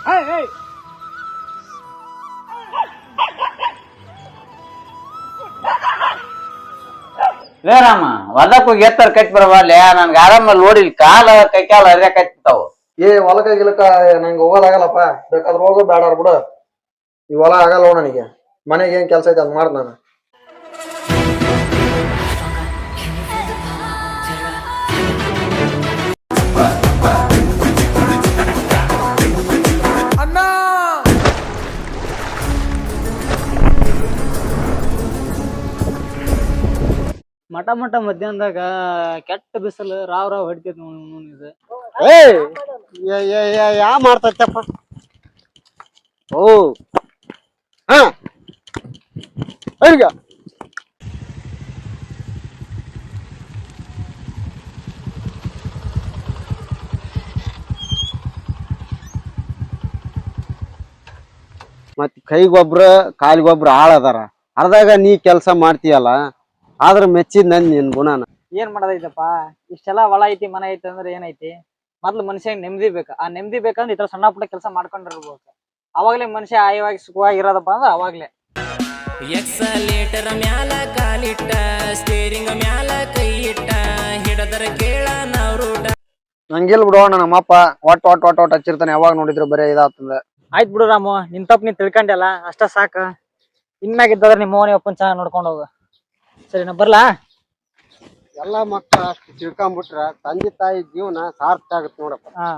Hey, hey! ಲೇ ರಾಮ ಹೊಲಕ್ ಹೋಗಿ ಎತ್ತರ ಕಟ್ ಬರಬಾರ್ಲೆ ನನ್ಗೆ ಆರಾಮ ನೋಡಿಲ್ ಕಾಲ ಕೈ ಕಾಲ ಅದ್ರ ಕಚ್ತಾವ ಏ ಹೊಲಕ ಗಿಲಕ ನಂಗೆ ಹೋಗೋದಾಗಲ್ಲಪ್ಪ ಬೇಕಾದ್ರೆ ಹೋಗೋ ಬೇಡ ಬಿಡು. ಈ ಹೊಲ ಆಗಲ್ಲ ನನಗೆ. ಮನೆಗೆ ಏನ್ ಕೆಲಸ ಐತೆ ಅದು ಮಾಡ್ ನಾನು. ಮಟ ಮಟ ಮಧ್ಯಾಹ್ನದಾಗ ಕೆಟ್ಟ ಬಿಸಿಲು ರಾವ್ ರಾವ್ ಹೊಡಿತೈತಿ ಇದು. ಏಯ್! ಯಾ ಮಾಡ್ತೈತಪ್ಪ ಓ! ಹಾ! ಈಗ ಮತ್ ಕೈಗೊಬ್ರ ಕಾಲಿಗೊಬ್ರ ಗೊಬ್ಬರ ಅದಾರ. ಅರ್ದಾಗ ನೀ ಕೆಲಸ ಮಾಡ್ತೀಯಲ್ಲ ಆದ್ರ ಮೆಚ್ಚಿದ್ ನನ್ ನಿನ್ ಗುಣನ. ಏನ್ ಮಾಡೋದೈತಪ್ಪ? ಇಷ್ಟೆಲ್ಲ ಹೊಲ ಐತಿ ಮನೆ ಐತಿ ಅಂದ್ರೆ ಏನೈತಿ? ಮೊದ್ಲು ಮನುಷ್ಯ ನೆಮ್ಮದಿ ಬೇಕು. ಆ ನೆಮ್ಮದಿ ಬೇಕಂದ್ರೆ ಈ ತರ ಸಣ್ಣ ಪುಟ್ಟ ಕೆಲಸ ಮಾಡ್ಕೊಂಡಿರ್ಬೇಕು. ಅವಾಗ್ಲೇ ಮನುಷ್ಯ ಆಯವಾಗಿ ಸುಖವಾಗಿ ಇರೋದಪ್ಪ ಅಂದ್ರೆ ಅವಾಗ್ಲೇ. ಎಕ್ಸಲೇಟರ್ ಮ್ಯಾಲ ಕಾಲಿಟ್ಟ ಸ್ಟೇರಿಂಗ್ ಮ್ಯಾಲ ಕೈ ಇಟ್ಟ ಹಿಡದರ ಕೇಳ ನಂಗಿಲ್ ಬಿಡು ನಮ್ಮಪ್ಪ ಒಟ್ ಒಟ್ ಒಟ್ ಒಟ್ ಹಚ್ಚಿರ್ತಾನೆ. ಯಾವಾಗ ನೋಡಿದ್ರು ಬರೇ ಇದಾತಂದ ಆಯ್ತ್ ಬಿಡು ರಾಮು ನಿನ್ ತಪ್ಪು ನೀನ್ ತಿಳ್ಕೊಂಡೆಲ್ಲ ಅಷ್ಟ ಸಾಕ. ಇನ್ಮ್ಯಾಗ ಇದ್ದಾದ್ರೆ ನಿಮ್ಮ ಮನೆ ಒಪ್ಪನ್ ಚೆನ್ನಾಗಿ ನೋಡ್ಕೊಂಡು ಹೋಗು. ಸರಿ ನಾ ಬರ್ಲಾ? ಎಲ್ಲಾ ಮಕ್ಕಳು ಅಷ್ಟು ತಿಳ್ಕೊಂಬಿಟ್ರ ತಂದೆ ತಾಯಿ ಜೀವನ ಸಾರ್ಥಕ ಆಗುತ್ತೆ ನೋಡಪ್ಪ. ಹಾ.